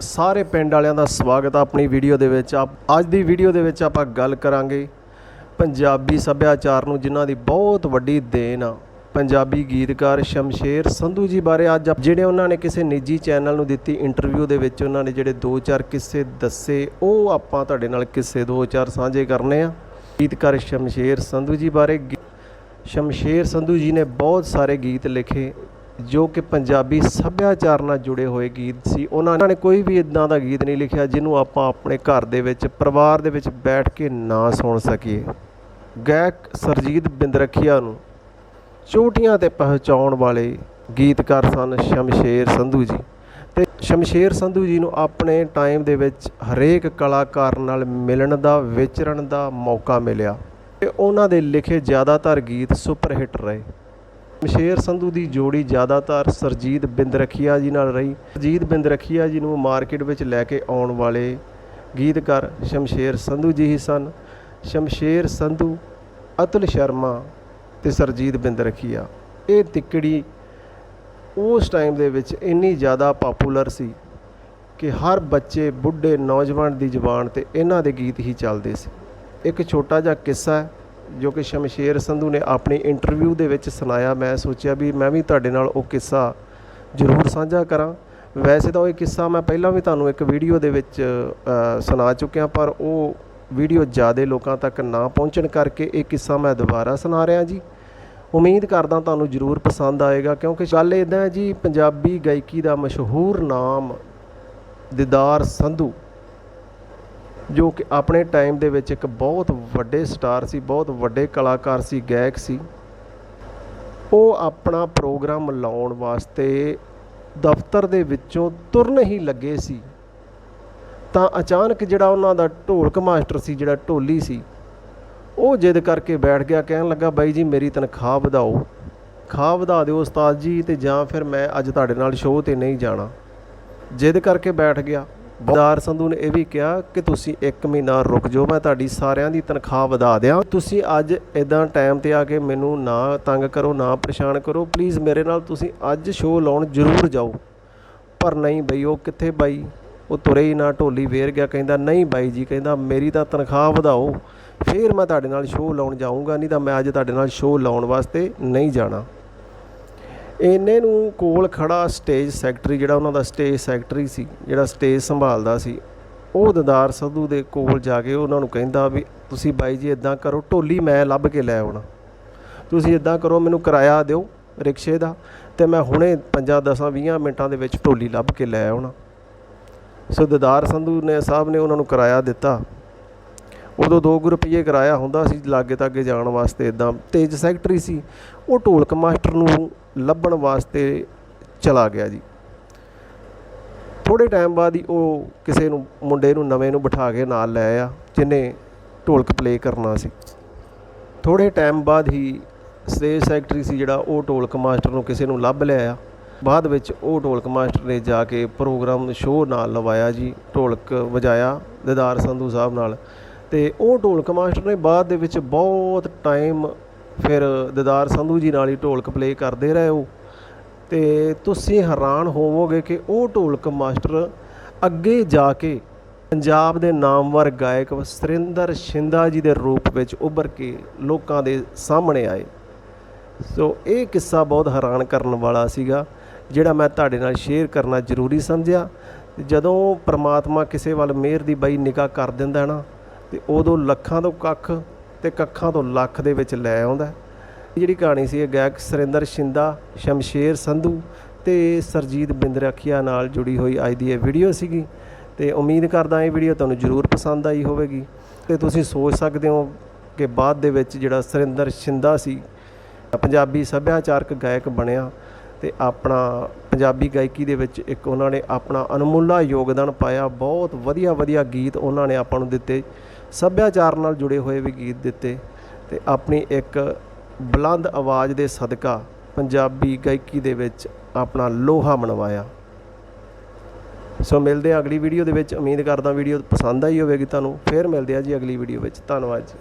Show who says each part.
Speaker 1: ਸਾਰੇ ਪਿੰਡ ਵਾਲਿਆਂ ਦਾ ਸਵਾਗਤ ਆ ਆਪਣੀ ਵੀਡੀਓ ਦੇ ਵਿੱਚ। ਆਪ ਅੱਜ ਦੀ ਵੀਡੀਓ ਦੇ ਵਿੱਚ ਆਪਾਂ ਗੱਲ ਕਰਾਂਗੇ ਪੰਜਾਬੀ ਸੱਭਿਆਚਾਰ ਨੂੰ, ਜਿਨ੍ਹਾਂ ਦੀ ਬਹੁਤ ਵੱਡੀ ਦੇਣ ਆ। ਪੰਜਾਬੀ ਗੀਤਕਾਰ ਸ਼ਮਸ਼ੇਰ ਸੰਧੂ ਜੀ ਬਾਰੇ ਅੱਜ ਆਪ- ਜਿਹੜੇ ਉਹਨਾਂ ਨੇ ਕਿਸੇ ਨਿੱਜੀ ਚੈਨਲ ਨੂੰ ਦਿੱਤੀ ਇੰਟਰਵਿਊ ਦੇ ਵਿੱਚ, ਉਹਨਾਂ ਨੇ ਜਿਹੜੇ ਦੋ ਚਾਰ ਕਿੱਸੇ ਦੱਸੇ, ਉਹ ਆਪਾਂ ਤੁਹਾਡੇ ਨਾਲ ਕਿੱਸੇ ਦੋ ਚਾਰ ਸਾਂਝੇ ਕਰਨੇ ਆ। ਗੀਤਕਾਰ ਸ਼ਮਸ਼ੇਰ ਸੰਧੂ ਜੀ ਬਾਰੇ ਗੀ- ਸ਼ਮਸ਼ੇਰ ਸੰਧੂ ਜੀ ਨੇ ਬਹੁਤ ਸਾਰੇ ਗੀਤ ਲਿਖੇ। ਜੋ ਕਿ ਪੰਜਾਬੀ ਸੱਭਿਆਚਾਰ ਨਾਲ ਜੁੜੇ ਹੋਏ ਗੀਤ ਸੀ। ਉਹਨਾਂ ਨੇ ਕੋਈ ਵੀ ਇਦਾਂ ਦਾ ਗੀਤ ਨਹੀਂ ਲਿਖਿਆ ਜਿਹਨੂੰ ਆਪਾਂ ਆਪਣੇ ਘਰ ਦੇ ਵਿੱਚ, ਪਰਿਵਾਰ ਦੇ ਵਿੱਚ ਬੈਠ ਕੇ ਨਾ ਸੁਣ ਸਕੀਏ। ਗਾਇਕ ਸਰਜੀਤ ਬਿੰਦਰਖੀਆ ਨੂੰ ਚੋਟੀਆਂ ਤੇ ਪਹੁੰਚਾਉਣ ਵਾਲੇ ਗੀਤਕਾਰ ਸਨ ਸ਼ਮਸ਼ੇਰ ਸੰਧੂ ਜੀ। ਤੇ ਸ਼ਮਸ਼ੇਰ ਸੰਧੂ ਜੀ ਨੂੰ ਆਪਣੇ ਟਾਈਮ ਦੇ ਵਿੱਚ ਹਰੇਕ ਕਲਾਕਾਰ ਨਾਲ ਮਿਲਣ ਦਾ, ਵਿਚਰਨ ਦਾ ਮੌਕਾ ਮਿਲਿਆ। ਤੇ ਉਹਨਾਂ ਦੇ ਲਿਖੇ ਜ਼ਿਆਦਾਤਰ ਗੀਤ ਸੁਪਰ ਹਿੱਟ ਰਹੇ। ਸ਼ਮਸ਼ੇਰ ਸੰਧੂ ਦੀ ਜੋੜੀ ਜ਼ਿਆਦਾਤਰ ਸਰਜੀਤ ਬਿੰਦਰਖੀਆ ਜੀ ਨਾਲ ਰਹੀ। ਸਰਜੀਤ ਬਿੰਦਰਖੀਆ ਜੀ ਨੂੰ ਮਾਰਕੀਟ ਵਿੱਚ ਲੈ ਕੇ ਆਉਣ ਵਾਲੇ ਗੀਤਕਾਰ ਸ਼ਮਸ਼ੇਰ ਸੰਧੂ ਜੀ ਹੀ ਸਨ। ਸ਼ਮਸ਼ੇਰ ਸੰਧੂ, ਅਤੁਲ ਸ਼ਰਮਾ ਤੇ ਸਰਜੀਤ ਬਿੰਦਰਖੀਆ। ਇਹ ਤਿੱਕੜੀ ਉਸ ਟਾਈਮ ਦੇ ਵਿੱਚ ਇੰਨੀ ਜ਼ਿਆਦਾ ਪਪੂਲਰ ਸੀ ਕਿ ਹਰ ਬੱਚੇ, ਬੁੱਢੇ, ਨੌਜਵਾਨ ਦੀ ਜ਼ੁਬਾਨ ਤੇ ਇਹਨਾਂ ਦੇ ਗੀਤ ਹੀ ਚੱਲਦੇ ਸੀ। ਇੱਕ ਛੋਟਾ ਜਿਹਾ ਕਿੱਸਾ ਹੈ ਜੋ ਕਿ ਸ਼ਮਸ਼ੇਰ ਸੰਧੂ ਨੇ ਆਪਣੀ ਇੰਟਰਵਿਊ ਦੇ ਵਿੱਚ ਸੁਣਾਇਆ, ਮੈਂ ਸੋਚਿਆ ਵੀ ਮੈਂ ਵੀ ਤੁਹਾਡੇ ਨਾਲ ਉਹ ਕਿੱਸਾ ਜ਼ਰੂਰ ਸਾਂਝਾ ਕਰਾਂ। ਵੈਸੇ ਤਾਂ ਉਹ ਕਿੱਸਾ ਮੈਂ ਪਹਿਲਾਂ ਵੀ ਤੁਹਾਨੂੰ ਇੱਕ ਵੀਡੀਓ ਦੇ ਵਿੱਚ ਸੁਣਾ ਚੁੱਕਿਆ, ਪਰ ਉਹ ਵੀਡੀਓ ਜ਼ਿਆਦਾ ਲੋਕਾਂ ਤੱਕ ਨਾ ਪਹੁੰਚਣ ਕਰਕੇ ਇਹ ਕਿੱਸਾ ਮੈਂ ਦੁਬਾਰਾ ਸੁਣਾ ਰਿਹਾ ਜੀ। ਉਮੀਦ ਕਰਦਾ ਤੁਹਾਨੂੰ ਜ਼ਰੂਰ ਪਸੰਦ ਆਏਗਾ, ਕਿਉਂਕਿ ਗੱਲ ਇਦਾਂ ਹੈ ਜੀ, ਪੰਜਾਬੀ ਗਾਇਕੀ ਦਾ ਮਸ਼ਹੂਰ ਨਾਮ ਦਿਦਾਰ ਸੰਧੂ ਜੋ ਕਿ ਆਪਣੇ ਟਾਈਮ ਦੇ ਵਿੱਚ ਇੱਕ ਬਹੁਤ ਵੱਡੇ ਸਟਾਰ ਸੀ, ਬਹੁਤ ਵੱਡੇ ਕਲਾਕਾਰ ਸੀ, ਗਾਇਕ ਸੀ। ਉਹ ਆਪਣਾ ਪ੍ਰੋਗਰਾਮ ਲਾਉਣ ਵਾਸਤੇ ਦਫ਼ਤਰ ਦੇ ਵਿੱਚੋਂ ਤੁਰਨ ਹੀ ਲੱਗੇ ਸੀ। ਤਾਂ ਅਚਾਨਕ ਜਿਹੜਾ ਉਹਨਾਂ ਦਾ ਢੋਲਕ ਮਾਸਟਰ ਸੀ, ਜਿਹੜਾ ਢੋਲੀ ਸੀ, ਉਹ ਜਿੱਦ ਕਰਕੇ ਬੈਠ ਗਿਆ, ਕਹਿਣ ਲੱਗਾ, ਬਾਈ ਜੀ, ਮੇਰੀ ਤਨਖਾਹ ਵਧਾਓ। ਖਾ ਵਧਾ ਦਿਓ ਉਸਤਾਦ ਜੀ, ਤੇ ਜਾਂ ਫਿਰ ਮੈਂ ਅੱਜ ਤੁਹਾਡੇ ਨਾਲ ਸ਼ੋਅ ਤੇ ਨਹੀਂ ਜਾਣਾ। ਜਿੱਦ ਕਰਕੇ ਬੈਠ ਗਿਆ। ਬਦਾਰ ਸੰਧੂ ਨੇ ਇਹ ਵੀ ਕਿਹਾ ਕਿ ਤੁਸੀਂ 1 ਮਹੀਨਾ ਰੁਕ ਜਾਓ, ਮੈਂ ਤੁਹਾਡੀ ਸਾਰਿਆਂ ਦੀ ਤਨਖਾਹ ਵਧਾ ਦਿਆਂ। ਤੁਸੀਂ ਅੱਜ ਇਦਾਂ ਟਾਈਮ ਤੇ ਆ ਕੇ ਮੈਨੂੰ ਨਾ ਤੰਗ ਕਰੋ, ਨਾ ਪਰੇਸ਼ਾਨ ਕਰੋ। ਪਲੀਜ਼ ਮੇਰੇ ਨਾਲ ਤੁਸੀਂ ਅੱਜ ਸ਼ੋਅ ਲਾਉਣ ਜ਼ਰੂਰ ਜਾਓ। ਪਰ ਨਹੀਂ ਬਈ, ਉਹ ਕਿੱਥੇ ਬਾਈ? ਉਹ ਤੁਰੇ ਹੀ ਨਾ, ਢੋਲੀ ਵੇਰ ਗਿਆ, ਕਹਿੰਦਾ, ਨਹੀਂ ਬਾਈ ਜੀ, ਕਹਿੰਦਾ, ਮੇਰੀ ਤਾਂ ਤਨਖਾਹ ਵਧਾਓ। ਫਿਰ ਮੈਂ ਤੁਹਾਡੇ ਨਾਲ ਸ਼ੋਅ ਲਾਉਣ ਜਾਊਂਗਾ, ਨਹੀਂ ਤਾਂ ਮੈਂ ਅੱਜ ਤੁਹਾਡੇ ਨਾਲ ਸ਼ੋਅ ਲਾਉਣ ਵਾਸਤੇ ਨਹੀਂ ਜਾਣਾ। ਇਹਨੇ ਨੂੰ ਕੋਲ ਖੜਾ ਸਟੇਜ ਸੈਕਟਰੀ ਜਿਹੜਾ ਉਹਨਾਂ ਦਾ ਸਟੇਜ ਸੈਕਟਰੀ ਸੀ, ਜਿਹੜਾ ਸਟੇਜ ਸੰਭਾਲਦਾ ਸੀ, ਉਹ ਦਦਾਰ ਸੰਧੂ ਦੇ ਕੋਲ ਜਾ ਕੇ ਉਹਨਾਂ ਨੂੰ ਕਹਿੰਦਾ ਵੀ ਤੁਸੀਂ ਬਾਈ ਜੀ ਇਦਾਂ ਕਰੋ, ਢੋਲੀ ਮੈਂ ਲੱਭ ਕੇ ਲੈ ਆਉਣਾ। ਤੁਸੀਂ ਇਦਾਂ ਕਰੋ, ਮੈਨੂੰ ਕਿਰਾਇਆ ਦਿਓ ਰਿਕਸ਼ੇ ਦਾ ਤੇ ਮੈਂ ਹੁਣੇ 5 10 20 ਮਿੰਟਾਂ ਦੇ ਵਿੱਚ ਢੋਲੀ ਲੱਭ ਕੇ ਲੈ ਆਉਣਾ। ਸੋ ਦਦਾਰ ਸੰਧੂ ਨੇ, ਸਾਹਿਬ ਨੇ ਉਹਨਾਂ ਨੂੰ ਕਿਰਾਇਆ ਦਿੱਤਾ। ਉਦੋਂ 2 ਰੁਪਏ ਕਿਰਾਇਆ ਹੁੰਦਾ ਸੀ ਲਾਗੇ ਤਾਗੇ ਜਾਣ ਵਾਸਤੇ ਇਦਾਂ ਤੇਜ ਸੈਕਟਰੀ ਸੀ, ਉਹ ਢੋਲਕ ਮਾਸਟਰ ਨੂੰ ਲੱਭਣ ਵਾਸਤੇ ਚਲਾ ਗਿਆ ਜੀ। ਥੋੜੇ ਟਾਈਮ ਬਾਅਦ ਹੀ ਉਹ ਕਿਸੇ ਨੂੰ, ਮੁੰਡੇ ਨੂੰ ਨਵੇਂ ਨੂੰ ਬਿਠਾ ਕੇ ਨਾਲ ਲੈ ਆਇਆ, ਜਿਹਨੇ ਢੋਲਕ ਪਲੇ ਕਰਨਾ ਸੀ। ਥੋੜੇ ਟਾਈਮ ਬਾਅਦ ਹੀ ਸਟੇਜ ਸੈਕਟਰੀ ਸੀ ਜਿਹੜਾ, ਉਹ ਢੋਲਕ ਮਾਸਟਰ ਨੂੰ ਕਿਸੇ ਨੂੰ ਲੱਭ ਲਿਆਇਆ ਬਾਅਦ ਵਿੱਚ ਉਹ ਢੋਲਕ ਮਾਸਟਰ ਨੇ ਜਾ ਕੇ ਪ੍ਰੋਗਰਾਮ ਸ਼ੋਅ ਨਾਲ ਲਵਾਇਆ ਜੀ, ਢੋਲਕ ਵਜਾਇਆ, ਦਿਦਾਰ ਸੰਧੂ ਸਾਹਿਬ ਨਾਲ। ਅਤੇ ਉਹ ਢੋਲਕ ਮਾਸਟਰ ਨੇ ਬਾਅਦ ਦੇ ਵਿੱਚ ਬਹੁਤ ਟਾਈਮ ਫਿਰ ਦਿਦਾਰ ਸੰਧੂ ਜੀ ਨਾਲ ਹੀ ਢੋਲਕ ਪਲੇ ਕਰਦੇ ਰਹੇ ਉਹ। ਅਤੇ ਤੁਸੀਂ ਹੈਰਾਨ ਹੋਵੋਗੇ ਕਿ ਉਹ ਢੋਲਕ ਮਾਸਟਰ ਅੱਗੇ ਜਾ ਕੇ ਪੰਜਾਬ ਦੇ ਨਾਮਵਰ ਗਾਇਕ ਸਰਿੰਦਰ ਸ਼ਿੰਦਾ ਜੀ ਦੇ ਰੂਪ ਵਿੱਚ ਉੱਭਰ ਕੇ ਲੋਕਾਂ ਦੇ ਸਾਹਮਣੇ ਆਏ। ਸੋ ਇਹ ਕਿੱਸਾ ਬਹੁਤ ਹੈਰਾਨ ਕਰਨ ਵਾਲਾ ਸੀਗਾ, ਜਿਹੜਾ ਮੈਂ ਤੁਹਾਡੇ ਨਾਲ ਸ਼ੇਅਰ ਕਰਨਾ ਜ਼ਰੂਰੀ ਸਮਝਿਆ। ਜਦੋਂ ਪ੍ਰਮਾਤਮਾ ਕਿਸੇ ਵੱਲ ਮਿਹਰ ਦੀ ਬਈ ਨਿਗਾਹ ਕਰ ਦਿੰਦਾ ਨਾ ਤੇ ਉਦੋਂ ਲੱਖਾਂ ਤੋਂ ਕੱਖ ਤੇ ਕੱਖਾਂ ਤੋਂ ਲੱਖ ਦੇ ਵਿੱਚ ਲੈ ਆਉਂਦਾ ਜਿਹੜੀ ਕਹਾਣੀ ਸੀ, ਇਹ ਗਾਇਕ ਸਰਿੰਦਰ ਸ਼ਿੰਦਾ, ਸ਼ਮਸ਼ੇਰ ਸੰਧੂ ਤੇ ਸਰਜੀਤ ਬਿੰਦਰਖੀਆ ਨਾਲ ਜੁੜੀ ਹੋਈ ਅੱਜ ਦੀ ਇਹ ਵੀਡੀਓ ਸੀਗੀ। ਤੇ ਉਮੀਦ ਕਰਦਾ ਇਹ ਵੀਡੀਓ ਤੁਹਾਨੂੰ ਜ਼ਰੂਰ ਪਸੰਦ ਆਈ ਹੋਵੇਗੀ। ਤੇ ਤੁਸੀਂ ਸੋਚ ਸਕਦੇ ਹੋ ਕਿ ਬਾਅਦ ਦੇ ਵਿੱਚ ਜਿਹੜਾ ਸਰਿੰਦਰ ਸ਼ਿੰਦਾ ਸੀ, ਪੰਜਾਬੀ ਸੱਭਿਆਚਾਰਕ ਗਾਇਕ ਬਣਿਆ ਤੇ ਆਪਣਾ ਪੰਜਾਬੀ ਗਾਇਕੀ ਦੇ ਵਿੱਚ ਇੱਕ ਉਹਨਾਂ ਨੇ ਆਪਣਾ ਅਨਮੁੱਲਾ ਯੋਗਦਾਨ ਪਾਇਆ। ਬਹੁਤ ਵਧੀਆ ਵਧੀਆ ਗੀਤ ਉਹਨਾਂ ਨੇ ਆਪਾਂ ਨੂੰ ਦਿੱਤੇ। ਸੱਭਿਆਚਾਰ ਨਾਲ ਜੁੜੇ ਹੋਏ ਵੀ ਗੀਤ ਦਿੱਤੇ ਤੇ ਆਪਣੀ ਇੱਕ ਬੁਲੰਦ ਆਵਾਜ਼ ਦੇ ਸਦਕਾ ਪੰਜਾਬੀ ਗਾਇਕੀ ਦੇ ਵਿੱਚ ਆਪਣਾ ਲੋਹਾ ਮਨਵਾਇਆ। ਸੋ ਮਿਲਦੇ ਆ ਅਗਲੀ ਵੀਡੀਓ ਦੇ ਵਿੱਚ। ਉਮੀਦ ਕਰਦਾ ਵੀਡੀਓ ਪਸੰਦ ਆਈ ਹੋਵੇਗੀ ਤੁਹਾਨੂੰ। ਫਿਰ ਮਿਲਦੇ ਆ ਜੀ ਅਗਲੀ ਵੀਡੀਓ ਵਿੱਚ। ਧੰਨਵਾਦ ਜੀ।